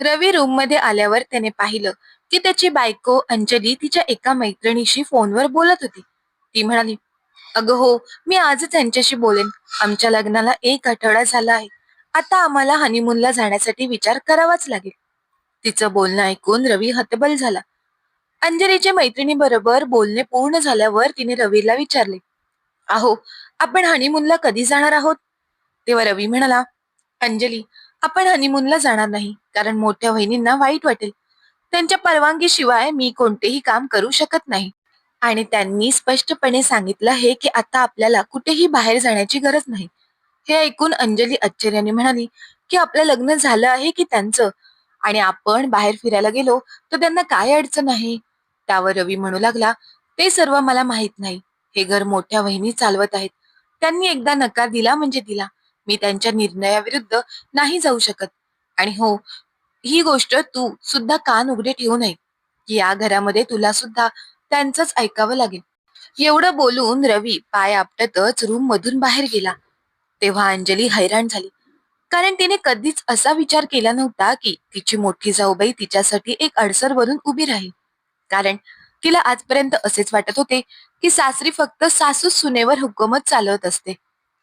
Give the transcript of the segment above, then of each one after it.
रवी रूममध्ये आल्यावर त्याने पाहिलं की त्याची बायको अंजली तिच्या एका मैत्रिणीशी फोनवर बोलत होती. ती म्हणाली अगं हो मी आजच यांच्याशी बोलेन. आमच्या लग्नाला एक आठवडा झाला आहे. आता आम्हाला हनीमूनला जाण्यासाठी विचार करावाच लागेल. तिचं बोलणं ऐकून रवी हतबल झाला. अंजलीच्या मैत्रिणी बरोबर बोलणे पूर्ण झाल्यावर तिने रवीला विचारले अहो आपण हनीमूनला कधी जाणार आहोत? तेव्हा रवी म्हणाला अंजली आपण हनीमूनला जाणार नाही. कारण मोठ्या वहिनींना वाईट वाटेल. त्यांच्या परवानगीशिवाय मी कोणतेही काम करू शकत नाही. आणि त्यांनी स्पष्टपणे सांगितलं हे की आता आपल्याला कुठेही बाहेर जाण्याची गरज नाही. हे ऐकून अंजली आश्चर्याने म्हणाली की आपलं लग्न झालं आहे की त्यांचं? आणि आपण बाहेर फिरायला गेलो तर त्यांना काय अडचण आहे त्यावर रवी म्हणू लागला ते सर्व मला माहीत नाही. हे घर मोठ्या वहिनी चालवत आहेत. त्यांनी एकदा नकार दिला म्हणजे दिला. मी त्यांच्या निर्णयाविरुद्ध नाही जाऊ शकत. आणि हो ही गोष्ट तू सुद्धा कान उघडे ठेवू नये. की या घरामध्ये तुला सुद्धा त्यांचंच ऐकावं लागेल. एवढं बोलून रवी पाय आपटतच रूम मधून बाहेर गेला. तेव्हा अंजली हैराण झाली. कारण तिने कधीच असा विचार केला नव्हता की तिची मोठी जाऊबाई तिच्यासाठी एक अडसर बनून उभी राहील. कारण तिला आजपर्यंत असेच वाटत होते की सासरी फक्त सासू सुनेवर हुकूमत चालवत असते.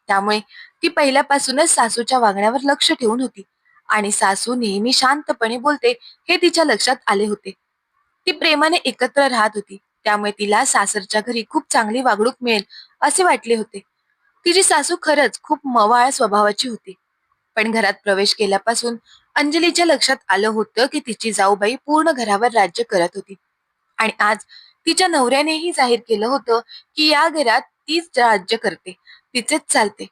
त्यामुळे ती पहिल्यापासूनच सासूच्या वागण्यावर लक्ष ठेवून होती. आणि सासू नेहमी शांतपणे बोलते हे तिच्या लक्षात आले होते. ती प्रेमाने एकत्र राहत होती. त्यामुळे तिला सासरच्या घरी खूप चांगली वागणूक मिळेल असे वाटले होते. तिची सासू खरंच खूप मवाळ स्वभावाची होती. पण घरात प्रवेश केल्यापासून अंजलीच्या लक्षात आलं होतं की तिची जाऊबाई पूर्ण घरावर राज्य करत होती. आणि आज तिच्या नवऱ्यानेही जाहीर केलं होतं की या घरात तीच राज्य करते. तिचेच चालते.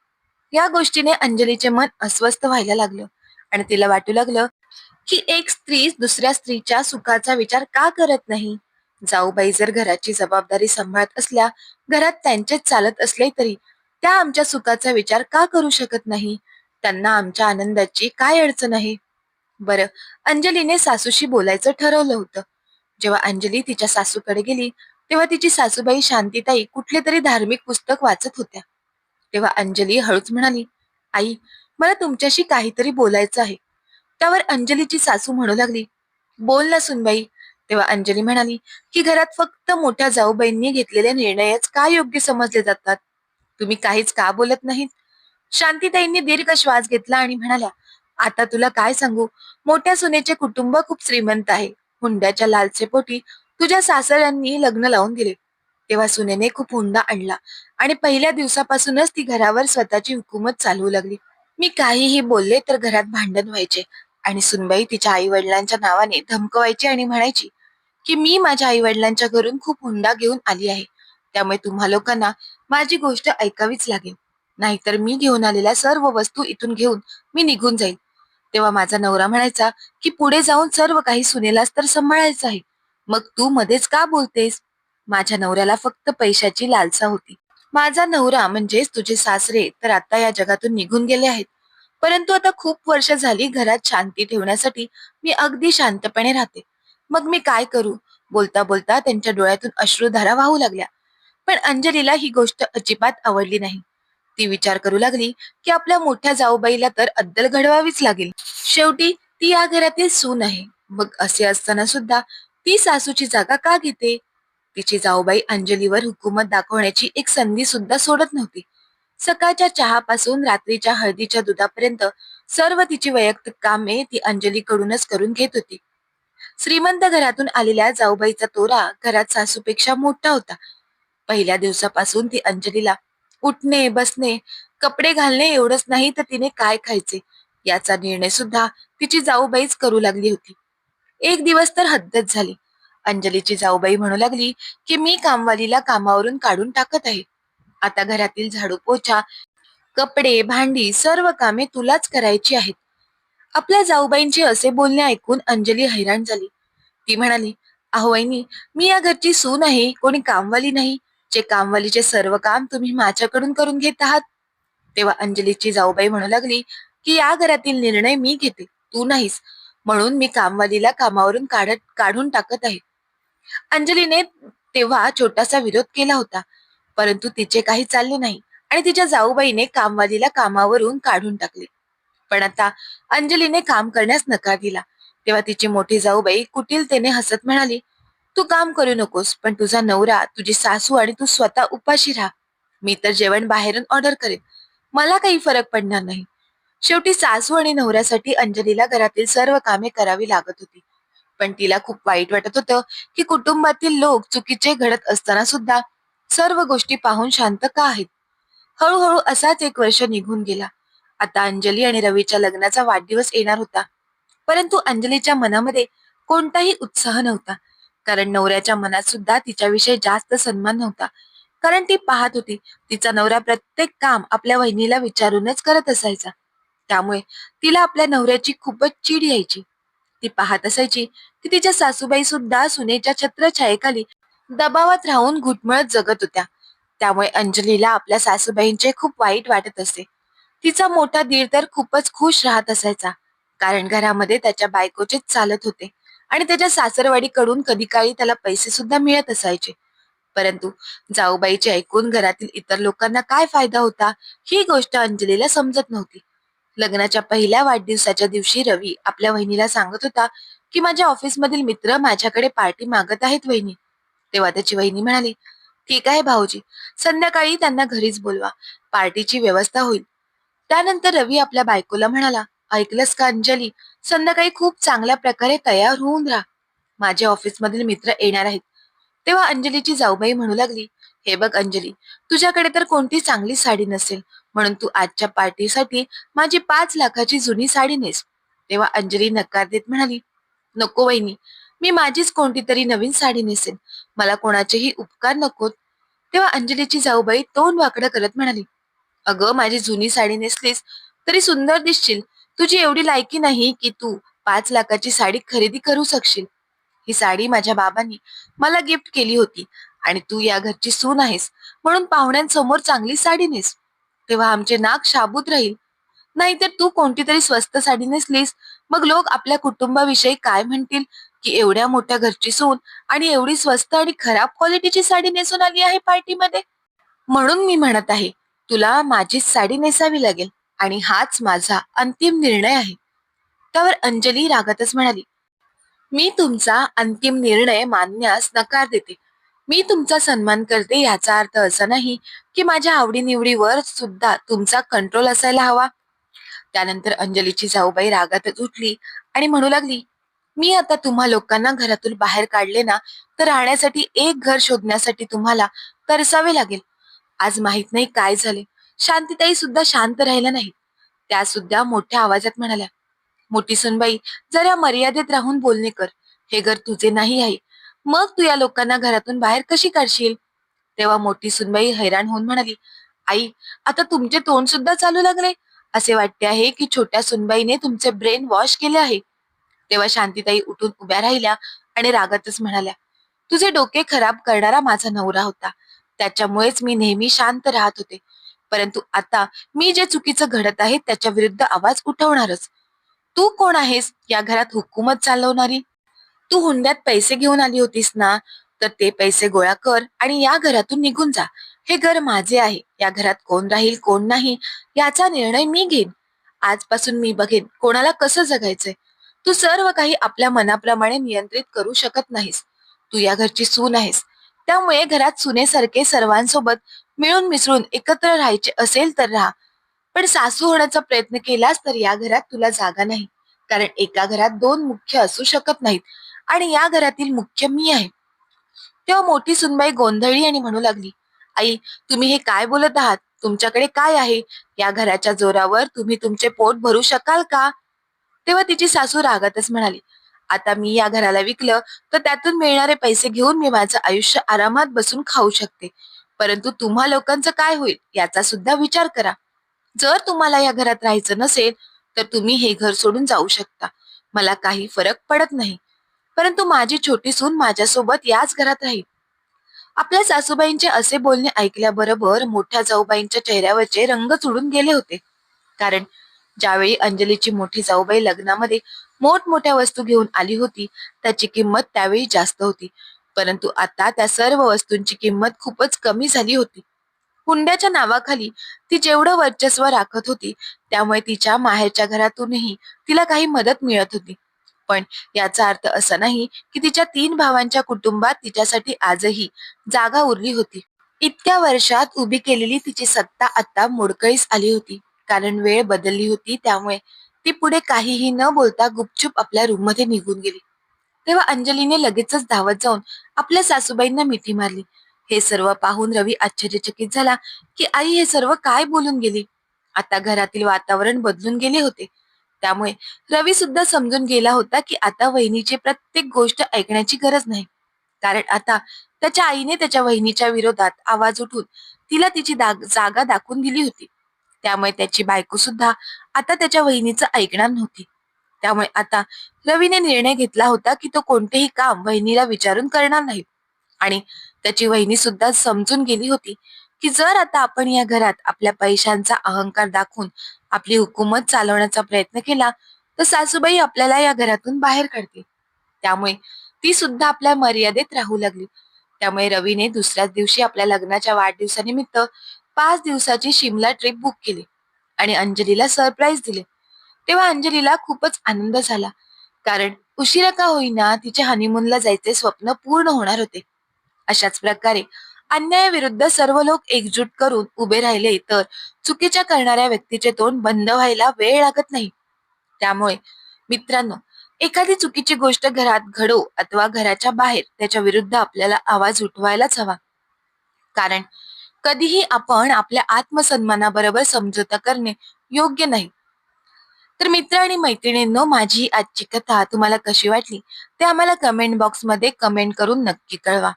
या गोष्टीने अंजलीचे मन अस्वस्थ व्हायला लागलं आणि तिला वाटू लागलं की एक स्त्री दुसऱ्या स्त्रीच्या सुखाचा विचार का करत नाही? जाऊबाई जर घराची जबाबदारी सांभाळत असल्या घरात त्यांचेच चालत असले तरी त्या आमच्या सुखाचा विचार का करू शकत नाही? त्यांना आमच्या आनंदाची काय अडचण आहे? बरं अंजलीने सासूशी बोलायचं ठरवलं होतं. जेव्हा अंजली तिच्या सासूकडे गेली तेव्हा तिची सासूबाई शांतीताई कुठले तरी धार्मिक पुस्तक वाचत होत्या. तेव्हा अंजली हळूच म्हणाली आई मला तुमच्याशी काहीतरी बोलायचं आहे. त्यावर अंजलीची सासू म्हणू लागली बोल ना सुनबाई. तेव्हा अंजली म्हणाली की घरात फक्त मोठ्या जाऊबाईंनी घेतलेले निर्णयच का योग्य समजले जातात? तुम्ही काहीच का बोलत नाहीत? शांतीताईंनी दीर्घ श्वास घेतला आणि म्हणाल्या आता तुला काय सांगू? मोठ्या सुनेचे कुटुंब खूप श्रीमंत आहे. हुंड्याच्या लालसेपोटी तुझ्या सासऱ्यांनी लग्न लावून दिले. तेव्हा सुनेने खूप हुंदा आणला आणि पहिल्या दिवसापासूनच ती घरावर स्वतःची हुकूमत चालवू लागली. मी काहीही बोलले तर घरात भांडण व्हायचे आणि सुनबाई तिच्या आई वडिलांच्या नावाने धमकवायची आणि म्हणायची की मी माझ्या आई वडिलांच्या घरून खूप हुंडा घेऊन आली आहे. त्यामुळे तुम्हा लोकांना माझी गोष्ट ऐकावीच लागेल. नाहीतर मी घेऊन आलेल्या सर्व वस्तू इथून घेऊन मी निघून जाईल तेव्हा माझा नवरा म्हणायचा की पुढे जाऊन सर्व काही सुनेलाच तर सांभाळायचं आहे. मग तू मध्येच का बोलतेस? माझ्या नवऱ्याला फक्त पैशाची लालसा होती. माझा नवरा म्हणजेच तुझे सासरे तर आता या जगातून निघून गेले आहेत. परंतु आता खूप वर्ष झाली घरात शांती ठेवण्यासाठी मी अगदी शांतपणे राहते. मग मी काय करू? बोलता बोलता त्यांच्या डोळ्यातून अश्रुधारा वाहू लागल्या. पण अंजलीला ही गोष्ट अजिबात आवडली नाही. ती विचार करू लागली की आपल्या मोठ्या जाऊबाईला तर अद्दल घडवावीच लागेल. शेवटी ती या घरातील सून आहे. मग असे असताना सुद्धा ती सासूची जागा का घेते? तिची जाऊबाई अंजलीवर हुकूमत दाखवण्याची एक संधी सुद्धा सोडत नव्हती. सकाळच्या चहापासून रात्रीच्या हळदीच्या दुधापर्यंत सर्व तिची वैयक्तिक कामे ती अंजलीकडूनच करून घेत होती. श्रीमंत घरातून आलेल्या जाऊबाईचा तोरा घरात सासूपेक्षा मोठा होता. पहिल्या दिवसापासून ती अंजलीला उठणे बसणे कपडे घालणे एवढंच नाही तर तिने काय खायचे याचा निर्णय सुद्धा तिची जाऊबाईच करू लागली होती. एक दिवस तर हद्दच झाली. अंजलीची जाऊबाई म्हणू लागली की मी कामवालीला कामावरून काढून टाकत आहे. आता घरातील झाडू पोछा कपडे भांडी सर्व कामे तुलाच करायची आहेत. आपल्या जाऊबाईंचे असे बोलणे ऐकून अंजली हैराण झाली. ती म्हणाली अहो मी या घरची सून आहे कोणी कामवाली नाही. जे कामवालीचे सर्व काम तुम्ही माझ्याकडून करून घेत आहात. तेव्हा अंजलीची जाऊबाई म्हणू लागली की या घरातील निर्णय मी घेते. तू नाहीस. म्हणून मी कामवालीला कामावरून काढत काढून टाकत आहे. अंजलीने तेव्हा छोटासा विरोध केला होता परंतु तिचे काही चालले नाही आणि तिच्या जाऊबाईने कामवालीला कामावरून काढून टाकले. पण आता अंजलीने काम करण्यास नकार दिला. तेव्हा तिची मोठी जाऊबाई कुटिलतेने हसत म्हणाली तू काम करू नकोस पण तुझा नवरा तुझी सासू आणि तू स्वतः उपाशी राहा. मी तर जेवण बाहेरून ऑर्डर करेन. मला काही फरक पडणार नाही. शेवटी सासू आणि नवऱ्यासाठी अंजलीला घरातील सर्व कामे करावी लागत होती. पण तिला खूप वाईट वाटत होतं की कुटुंबातील लोक चुकीचे घडत असताना सुद्धा सर्व गोष्टी पाहून शांत का आहेत? हळूहळू असाच एक वर्ष निघून गेला. आता अंजली आणि रवीच्या लग्नाचा वाढदिवस येणार होता. परंतु अंजलीच्या मनामध्ये कोणताही उत्साह नव्हता. कारण नवऱ्याच्या मनात सुद्धा तिच्याविषयी जास्त सन्मान नव्हता. कारण ती पाहत होती तिचा नवरा प्रत्येक काम आपल्या वहिनीला विचारूनच करत असायचा. त्यामुळे तिला आपल्या नवऱ्याची खूपच चीड यायची. ती पाहत असायची की तिच्या सासूबाई सुद्धा सुनेच्या छत्रछायेखाली दबावात राहून घुटमळत जगत होत्या. त्यामुळे अंजलीला आपल्या सासूबाईंचे खूप वाईट वाटत असे. तिचा मोठा दीर तर खूपच खुश राहत असायचा. कारण घरामध्ये त्याच्या बायकोचेच चालत होते आणि त्याच्या सासरवाडीकडून कधी काळी त्याला पैसे सुद्धा मिळत असायचे. परंतु जाऊबाईचे ऐकून घरातील इतर लोकांना काय फायदा होता ही गोष्ट अंजलीला समजत नव्हती. लग्नाच्या पहिल्या वाढदिवसाच्या दिवशी रवी आपल्या वहिनीला सांगत होता की माझ्या ऑफिसमधील मित्र माझ्याकडे पार्टी मागत आहेत वहिनी. तेव्हा त्याची वहिनी म्हणाली ठीक आहे भाऊजी संध्याकाळी त्यांना घरीच बोलवा पार्टीची व्यवस्था होईल. त्यानंतर रवी आपल्या बायकोला म्हणाला ऐकलंस का अंजली? संध्याकाळी खूप चांगल्या प्रकारे तयार होऊन राहा. माझ्या ऑफिसमधील मित्र येणार आहेत. तेव्हा अंजलीची जाऊबाई म्हणू लागली हे बघ अंजली तुझ्याकडे तर कोणती चांगली साडी नसेल म्हणून तू आजच्या पार्टीसाठी माझी पाच लाखाची जुनी साडी नेस. तेव्हा अंजली नकार देत म्हणाली नको वहिनी मी माझीच कोणती तरी नवीन साडी नेसेन. मला कोणाचेही उपकार नकोत. तेव्हा अंजलीची जाऊबाई तोंड वाकडं करत म्हणाली अगं माझी जुनी साडी नेसलीस तरी सुंदर दिसशील. तुझी एवढी लायकी नाही की तू पाच लाखाची साडी खरेदी करू शकशील. ही साडी माझ्या बाबांनी मला गिफ्ट केली होती आणि तू या घरची सून आहेस म्हणून पाहुण्यांसमोर चांगली साडी नेस. तेव्हा आमचे नाक शाबूत राहील. नाहीतर तू कोणती तरी स्वस्त साडी नेसलीस. मग लोक आपल्या कुटुंबाविषयी काय म्हणतील? की एवढ्या मोठ्या घरची सून आणि एवढी स्वस्त आणि खराब क्वालिटीची साडी नेसून आली आहे पार्टीमध्ये? म्हणून मी म्हणत आहे तुला माझी साडी नेसावी लागेल आणि हाच माझा अंतिम निर्णय आहे. त्यावर अंजली रागातच म्हणाली मी तुमचा अंतिम निर्णय मानण्यास नकार देते. मी तुमचा सन्मान करते याचा अर्थ असा नाही की माझ्या आवडीनिवडीवर सुद्धा तुमचा कंट्रोल असायला हवा. त्यानंतर अंजलीची जाऊबाई रागातच उठली आणि म्हणू लागली मी आता तुम्हा लोकांना घरातून बाहेर काढले ना तर राहण्यासाठी एक घर शोधण्यासाठी तुम्हाला तरसावे लागेल. आज माहीत नाही काय झाले. शांतीताई सुद्धा शांत राहिल्या नाही त्या सुद्धा मोठ्या आवाजात म्हणाल्या मोठी सुनबाई जरा मर्यादेत राहून बोलणे कर. हे घर तुझे नाही आहे. मग तू या लोकांना घरातून बाहेर कशी काढशील? तेव्हा मोठी सुनबाई हैराण होऊन म्हणाली आई आता तुमचे तोंड सुद्धा चालू लागले. असे वाटते आहे की छोट्या सुनबाईने तुमचे ब्रेन वॉश केले आहे. तेव्हा शांतीताई उठून उभ्या राहिल्या आणि रागातच म्हणाल्या तुझे डोके खराब करणारा माझा नवरा होता. त्याच्यामुळेच मी नेहमी शांत राहत होते. परंतु आता मी जे चुकीचं घडत आहे त्याच्या विरुद्ध आवाज उठवणारच. तू कोण आहेस? या घरात हुकूमत चालवणारी? तू हुंड्यात पैसे घेऊन आली होतीस ना तर ते पैसे गोळा कर आणि या घरातून निघून जा. हे घर माझे आहे. या घरात कोण राहील कोण नाही याचा निर्णय मी घेईन. आजपासून मी बघेन कोणाला कसं जगायचंय. तू सर्व काही आपल्या मनाप्रमाणे नियंत्रित करू शकत नाहीस. तू या घरची सून आहेस. त्यामुळे घरात सुनेसारखे सर्वांसोबत मिळून मिसळून एकत्र राहायचे असेल तर राहा. पण सासू होण्याचा प्रयत्न केलास तर या घरात तुला जागा नाही. कारण एका घरात दोन मुख्य असू शकत नाहीत. आणि या घरातील मुख्य मी आहे. तेव्हा मोठी सुनबाई गोंधळी आणि म्हणू लागली आई तुम्ही हे काय बोलत आहात? तुमच्याकडे काय आहे? या घराच्या जोरावर तुम्ही तुमचे पोट भरू शकाल का? तेव्हा तिची सासू रागातच म्हणाली आता मी या घराला विकलं तर त्यातून मिळणारे पैसे घेऊन मी माझं आयुष्य आरामात बसून खाऊ शकते. परंतु तुम्हा लोकांचं काय होईल याचा सुद्धा विचार करा. जर तुम्हाला या घरात राहायचं नसेल तर तुम्ही हे घर सोडून जाऊ शकता. मला काही फरक पडत नाही. परंतु माझी छोटी सून माझ्यासोबत याच घरात राहील. आपल्या सासूबाईंचे असे बोलणे ऐकल्याबरोबर मोठ्या जाऊबाईंच्या चेहऱ्यावरचे रंग चुडून गेले होते. कारण ज्यावेळी अंजलीची मोठी जाऊबाई लग्नामध्ये मोठमोठ्या वस्तू घेऊन आली होती त्याची किंमत त्यावेळी जास्त होती. परंतु आता त्या सर्व वस्तूंची किंमत खूपच कमी झाली होती. हुंड्याच्या नावाखाली ती जेवढं वर्चस्व राखत होती त्यामुळे तिच्या माहेरच्या घरातूनही तिला काही मदत मिळत होती. पण याचा अर्थ असा नाही की तिच्या तीन भावांच्या कुटुंबात तिच्यासाठी आजही जागा उरली होती. इतक्या वर्षात उभी केलेली तिची सत्ता आता मोडकळीस आली होती. कारण वेळ बदलली होती त्यामुळे ती पुढे काहीही न बोलता गुपचूप आपल्या रूममध्ये निघून गेली. तेव्हा अंजलीने लगेचच धावत जाऊन आपल्या सासूबाईंना मिठी मारली. हे सर्व पाहून रवी आश्चर्यचकित झाला की आई हे सर्व काय बोलून गेली? आता घरातील वातावरण बदलून गेले होते. त्यामुळे रवी सुद्धा समजून गेला होता की आता वहिनीची प्रत्येक गोष्ट ऐकण्याची गरज नाही. कारण आता त्याच्या आईने त्याच्या वहिनीच्या विरोधात आवाज उठून तिला तिची जागा दाखवून दिली होती. त्यामुळे त्याची बायको सुद्धा आता त्याच्या वहिनीचं ऐकणार नव्हती. त्यामुळे आता रवीने निर्णय घेतला होता की तो कोणतेही काम वहिनीला विचारून करणार नाही. आणि त्याची वहिनी सुद्धा समजून गेली होती की जर आता आपण या घरात आपल्या पैशांचा अहंकार दाखवून आपली हुकूमत चालवण्याचा प्रयत्न केला तर सासूबाई आपल्याला या घरातून बाहेर काढतील. त्यामुळे ती सुद्धा आपल्या मर्यादेत राहू लागली. त्यामुळे रवीने दुसऱ्याच दिवशी आपल्या लग्नाच्या वाढदिवसानिमित्त पाच दिवसाची शिमला ट्रिप बुक केली आणि अंजलीला सरप्राईज दिले. तेव्हा अंजलीला खूपच आनंद झाला कारण उशिरा का होईना तिच्या हनीमूनला जायचे स्वप्न पूर्ण होणार होते. अशाच प्रकारे अन्यायाविरुद्ध सर्व लोक एकजूट करून उभे राहिले तर चुकीच्या करणाऱ्या व्यक्तीचे तोंड बंद व्हायला वेळ लागत नाही. त्यामुळे मित्रांनो एखादी चुकीची गोष्ट घरात घडो अथवा घराच्या बाहेर त्याच्या विरुद्ध आपल्याला आवाज उठवायलाच हवा. कारण कधीही आपण आपल्या आत्मसन्मानाबरोबर समझोता करणे योग्य नाही. तर मित्र आणि मैत्रिणींनो माझी आजची कथा तुम्हाला कशी वाटली ते आम्हाला कमेंट बॉक्समध्ये कमेंट करून नक्की कळवा.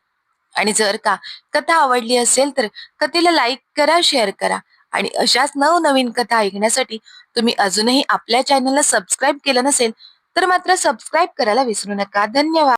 आणि जर का कथा आवडली असेल तर कथेला लाईक करा शेअर करा. आणि अशाच नवनवीन कथा ऐकण्यासाठी तुम्ही अजूनही आपल्या चॅनलला सबस्क्राईब केलं नसेल तर मात्र सबस्क्राईब करायला विसरू नका. धन्यवाद.